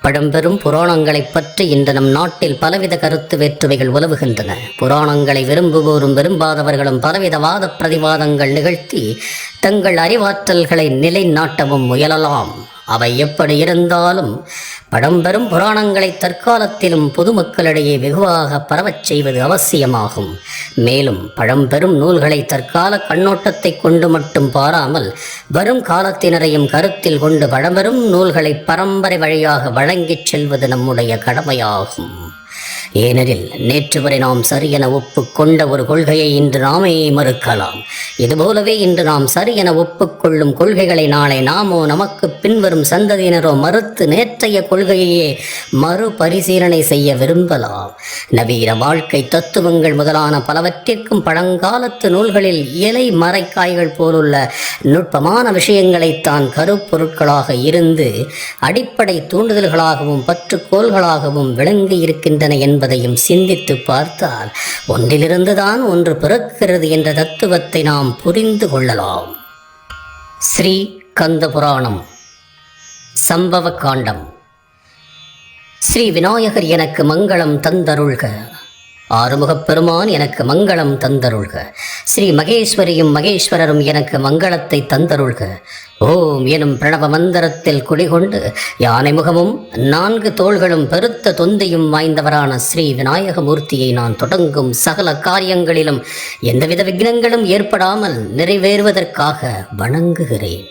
பழம்பெரும் புராணங்களைப் பற்றி இன்று நம் நாட்டில் பலவித கருத்து வேற்றுமைகள் உலவுகின்றன. புராணங்களை விரும்புவோரும் விரும்பாதவர்களும் பலவித வாத பிரதிவாதங்கள் நிகழ்த்தி தங்கள் அறிவாற்றல்களை நிலைநாட்டவும் முயலலாம். அவை எப்படி இருந்தாலும் பழம்பெரும் புராணங்களை தற்காலத்திலும் பொதுமக்களிடையே வெகுவாக பரவச் செய்வது அவசியமாகும். மேலும் பழம்பெரும் நூல்களை தற்கால கண்ணோட்டத்தை கொண்டு மட்டும் பாராமல் வரும் காலத்தினரையும் கருத்தில் கொண்டு பழம்பெரும் நூல்களை பரம்பரை வழியாக வழங்கிச் செல்வது நம்முடைய கடமையாகும். ஏனெனில் நேற்று வரை நாம் சரியென ஒப்புக்கொண்ட ஒரு கொள்கையை இன்று நாமே மறுக்கலாம். இதுபோலவே இன்று நாம் சரியென ஒப்புக்கொள்ளும் கொள்கைகளை நாளை நாமோ நமக்கு பின்வரும் சந்ததியினரோ மறுத்து நேற்றைய கொள்கையையே மறுபரிசீலனை செய்ய விரும்பலாம். நவீன வாழ்க்கை தத்துவங்கள் முதலான பலவற்றிற்கும் பழங்காலத்து நூல்களில் இலை மறைக்காய்கள் போலுள்ள நுட்பமான விஷயங்களைத்தான் கருப்பொருட்களாக இருந்து அடிப்படை தூண்டுதல்களாகவும் பற்றுக்கோள்களாகவும் விளங்கி இருக்கின்றன என்பதையும் சிந்தித்து பார்த்தால் ஒன்றிலிருந்துதான் ஒன்று பிறக்கிறது என்ற தத்துவத்தை நாம் புரிந்து கொள்ளலாம். ஸ்ரீ கந்த புராணம் சம்பவ காண்டம். ஸ்ரீ விநாயகர் எனக்கு மங்களம் தந்தருள்க. ஆறுமுகப் பெருமான் எனக்கு மங்களம் தந்தருள்க. ஸ்ரீ மகேஸ்வரியும் மகேஸ்வரரும் எனக்கு மங்களத்தை தந்தருள்க. ஓம் எனும் பிரணவ மந்திரத்தில் குடிகொண்டு யானை முகமும் நான்கு தோள்களும் பெருத்த தொந்தையும் வாய்ந்தவரான ஸ்ரீ விநாயகமூர்த்தியை நான் தொடங்கும் சகல காரியங்களிலும் எந்தவித விக்னங்களும் ஏற்படாமல் நிறைவேறுவதற்காக வணங்குகிறேன்.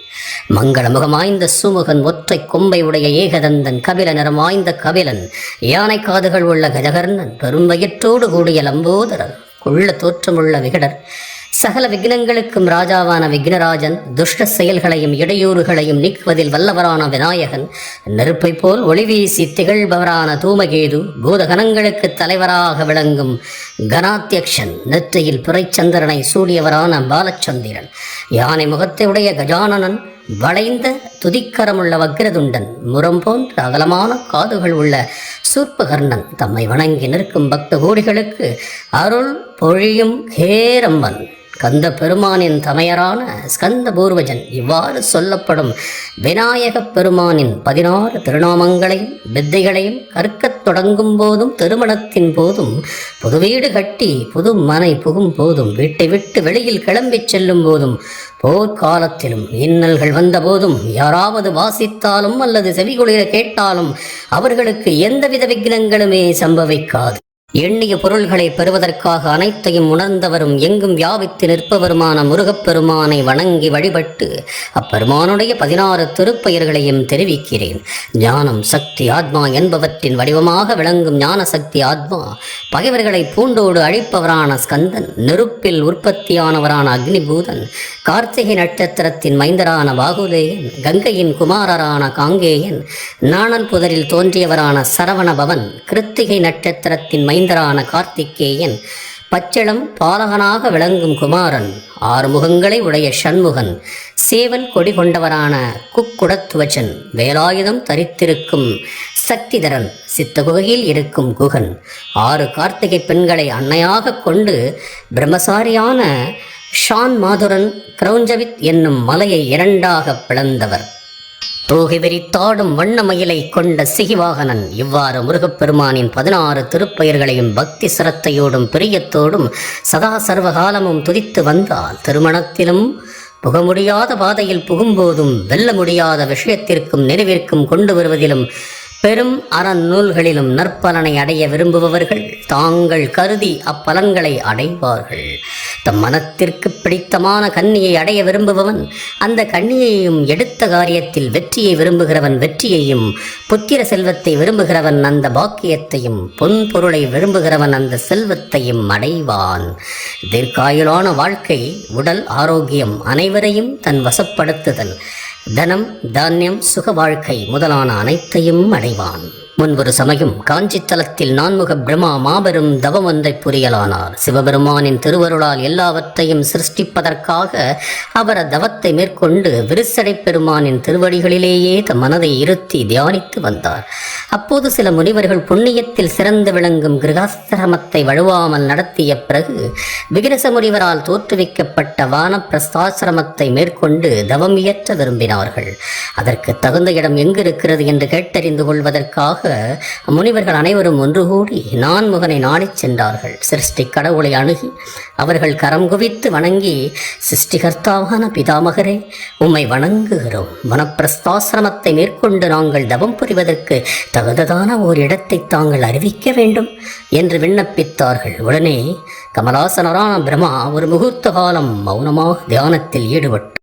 மங்களமுகமாய்ந்த சுமுகன் ஒற்றை கொம்பை உடைய ஏகதந்தன் கபில நிறமாய்ந்த கபிலன் யானை காதுகள் உள்ள கஜகர்ணன் பெரும் வயிற்றோடு கூடிய லம்போதரர் கொள்ள தோற்றமுள்ள விகடர் சகல விக்னங்களுக்கும் ராஜாவான விக்னராஜன் துஷ்ட செயல்களையும் இடையூறுகளையும் நீக்குவதில் வல்லவரான விநாயகன். நெருப்பை போல் ஒளிவீசி திகழ்பவரான தூமகேது பூதகணங்களுக்கு தலைவராக விளங்கும் கணாத்தியக்ஷன் நெற்றியில் பிறைச்சந்திரனை சூடியவரான பாலச்சந்திரன். யானை முகத்தை உடைய கஜானனன் வளைந்த துதிக்கரமுள்ள வக்ரதுண்டன் முரம் போன்ற அகலமான காதுகள் உள்ள சூர்பகர்ணன் தம்மை வணங்கி நிற்கும் பக்த கோடிகளுக்கு அருள் பொழியும் ஹேரம்மன் கந்த பெருமானின் தமையரான ஸ்கந்த பூர்வஜன் இவ்வாறு சொல்லப்படும். விநாயகப் பெருமானின் பதினாறு திருநாமங்களையும் வித்தைகளையும் கற்கத் தொடங்கும் போதும் திருமணத்தின் போதும் புது வீடு கட்டி புது மனை புகும் போதும் வீட்டை விட்டு வெளியில் கிளம்பிச் செல்லும் போதும் போர்க்காலத்திலும் இன்னல்கள் வந்தபோதும் யாராவது வாசித்தாலும் அல்லது செவிகுளிர கேட்டாலும் அவர்களுக்கு எந்தவித விக்னங்களுமே சம்பவிக்காது. எண்ணிய பொருள்களை பெறுவதற்காக அனைத்தையும் உணர்ந்தவரும் எங்கும் வியாபித்து நிற்பவருமான முருகப்பெருமானை வணங்கி வழிபட்டு அப்பெருமானுடைய பதினாறு திருப்பெயர்களையும் தெரிவிக்கிறேன். ஞானம் சக்தி ஆத்மா என்பவற்றின் வடிவமாக விளங்கும் ஞான சக்தி ஆத்மா பகைவர்களை பூண்டோடு அழிப்பவரான ஸ்கந்தன் நெருப்பில் உற்பத்தியானவரான அக்னிபூதன் கார்த்திகை நட்சத்திரத்தின் மைந்தரான பாகுலேயன் கங்கையின் குமாரரான காங்கேயன் நாணல் புதரில் தோன்றியவரான சரவணபவன் கிருத்திகை நட்சத்திரத்தின் மைந்தரான கார்த்திகேயன் பச்சளம் பாலகனாக விளங்கும் குமாரன் ஆறுமுகங்களை உடைய சண்முகன் சேவல் கொடி கொண்டவரான குக்குடத்துவச்சன் வேலாயுதம் தரித்திருக்கும் சக்திதரன் சித்தகுகையில் இருக்கும் குகன் ஆறு கார்த்திகை பெண்களை அன்னையாக கொண்டு பிரம்மசாரியான ஷான் மாதுரன் கிரௌஞ்சவித் என்னும் மலையை இரண்டாக பிளந்தவர். தோகை வெறித்தாடும் வண்ணமயிலை கொண்ட சிகிவாகனன் இவ்வாறு முருகப்பெருமானின் பதினாறு திருப்பெயர்களையும் பக்தி சிரத்தையோடும் பிரியத்தோடும் சதா சர்வகாலமும் துதித்து வந்தால் திருமணத்திலும் புக முடியாத பாதையில் புகும்போதும் வெல்ல முடியாத விஷயத்திற்கும் நினைவிற்கும் கொண்டு வருவதிலும் பெரும் அறநூல்களிலும் நற்பலனை அடைய விரும்புபவர்கள் தாங்கள் கருதி அப்பலன்களை அடைவார்கள். தம் மனத்திற்கு பிடித்தமான கன்னியை அடைய விரும்புபவன் அந்த கன்னியையும் எடுத்த காரியத்தில் வெற்றியை விரும்புகிறவன் வெற்றியையும் புத்திர செல்வத்தை விரும்புகிறவன் அந்த பாக்கியத்தையும் பொன் பொருளை விரும்புகிறவன் அந்த செல்வத்தையும் அடைவான். தீர்க்காயுளான வாழ்க்கை உடல் ஆரோக்கியம் அனைவரையும் தன் வசப்படுத்துதல். தனம் தானியம் சுக வாழ்க்கை முதலான அனைத்தையும் அடைவான். முன்பொரு சமயம் காஞ்சித்தலத்தில் நான்முக பிரம்மா மாபெரும் தவம் ஒன்றை புரியலானார். சிவபெருமானின் திருவருளால் எல்லாவற்றையும் சிருஷ்டிப்பதற்காக அவர் தவத்தை மேற்கொண்டு விருசடை பெருமானின் திருவடிகளிலேயே தம் மனதை இருத்தி தியானித்து வந்தார். அப்போது சில முனிவர்கள் புண்ணியத்தில் சிறந்து விளங்கும் கிரகாசிரமத்தை வழுவாமல் நடத்திய பிறகு விகிரச முனிவரால் தோற்றுவிக்கப்பட்ட வானப்பிரஸ்தாசிரமத்தை மேற்கொண்டு தவம் இயற்ற விரும்பினார்கள். அதற்கு தகுந்த இடம் எங்கிருக்கிறது என்று கேட்டறிந்து கொள்வதற்காக முனிவர்கள் அனைவரும் ஒன்று கூடி நான்முகனை நாடிச் சென்றார்கள். சிருஷ்டி கடவுளை அணுகி அவர்கள் கரம் குவித்து வணங்கி சிருஷ்டிகர்த்தாவான பிதாமகரே உம்மை வணங்குகிறோம். வனப்பிரஸ்தாசிரமத்தை மேற்கொண்டு நாங்கள் தவம் புரிவதற்கு தகுந்ததான ஓர் இடத்தை தாங்கள் அறிவிக்க வேண்டும் என்று விண்ணப்பித்தார்கள். உடனே கமலாசனரான பிரம்மா ஒரு முகூர்த்த காலம் மௌனமாக தியானத்தில் ஈடுபட்டார்.